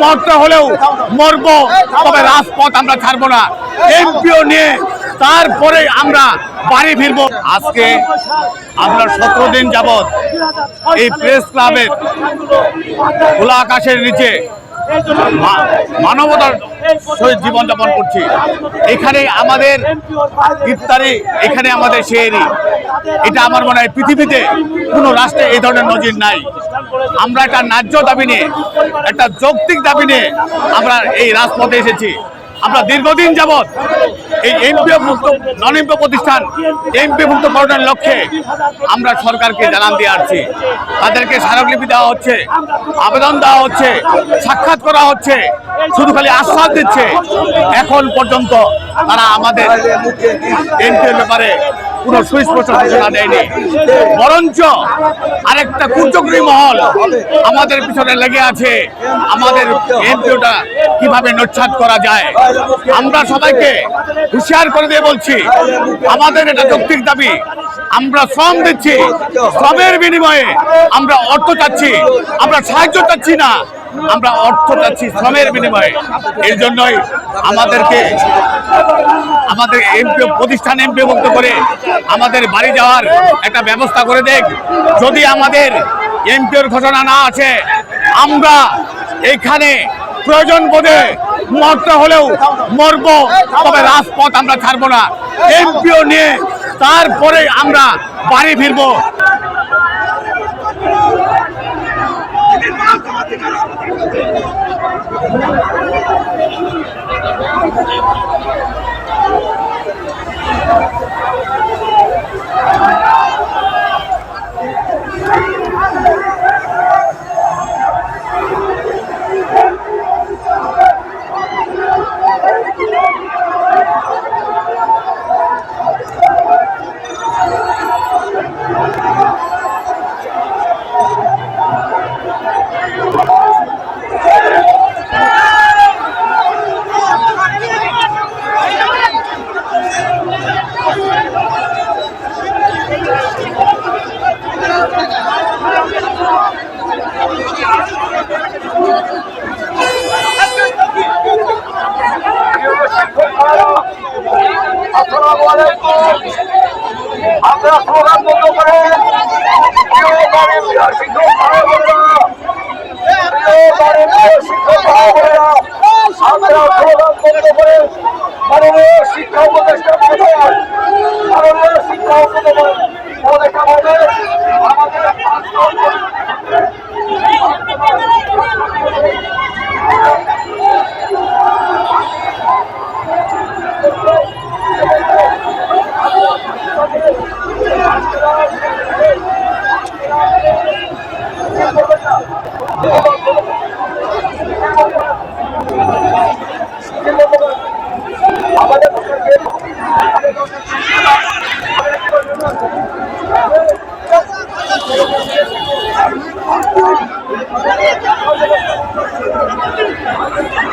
মরতে হলেও মরব, তবে রাজপথ আমরা ছাড়বো না। এমপিও নিয়ে তারপরে আমরা বাড়ি ফিরব। আজকে আমরা সতেরো দিন যাবৎ এই প্রেস ক্লাবের খোলা আকাশের নিচে মানবতার সহিত জীবনযাপন করছি। এখানে আমাদের ইফতারি, এখানে আমাদের শেয়ারি এটা আমার মনে হয় পৃথিবীতে কোনো রাষ্ট্রে এই ধরনের নজির নাই। আমরা একটা ন্যায্য দাবি নিয়ে, একটা যৌক্তিক দাবি নিয়ে আমরা এই রাজপথে এসেছি। আমরা দীর্ঘদিন যাবৎ এই এমপিও মুক্ত নন এমপিও প্রতিষ্ঠান, এমপি মুক্ত করণের লক্ষ্যে আমরা সরকারকে জানান দিয়ে আসছি। তাদেরকে স্মারকলিপি দেওয়া হচ্ছে, আবেদন দেওয়া হচ্ছে, সাক্ষাৎ করা হচ্ছে, শুধু খালি আশ্বাস দিচ্ছে। এখন পর্যন্ত তারা আমাদের এমপিওর ব্যাপারে কোনো সুস্পষ্ট ঘোষণা দেয়নি। বরঞ্চ আরেকটা কুচক্রি মহল আমাদের পিছনে লেগে আছে। আমাদের এমপিওটা কীভাবে নচ্ছাদ করা যায়? আমরা সবাইকে হুঁশিয়ার করে দিয়ে বলছি, আমাদের এটা যৌক্তিক দাবি। আমরা শ্রম দিচ্ছি, শ্রমের বিনিময়ে আমরা অর্থ চাচ্ছি, আমরা সাহায্য চাচ্ছি না। আমরা অর্থ চাচ্ছি শ্রমের বিনিময়ে। এই জন্যই আমাদেরকে আমাদের এমপি প্রতিষ্ঠান এমপি মুক্ত করে আমাদের বাড়ি যাওয়ার একটা ব্যবস্থা করে দেখ। যদি আমাদের এমপিওর ঘোষণা না আছে আমরা এখানে প্রয়োজন বোধে মরতে হলেও মরবো, তবে রাজপথ আমরা ছাড়বো না। এমপিও নিয়ে তারপরে আমরা বাড়ি ফিরবো। আসসালামু আলাইকুম আমরা স্লোগান বন্ধ করে প্রিয় বোনেরা, প্রিয় শিক্ষক ভাই বোনেরা, বন্ধ করে মাননীয় শিক্ষা উপদেষ্টা Oh, my God.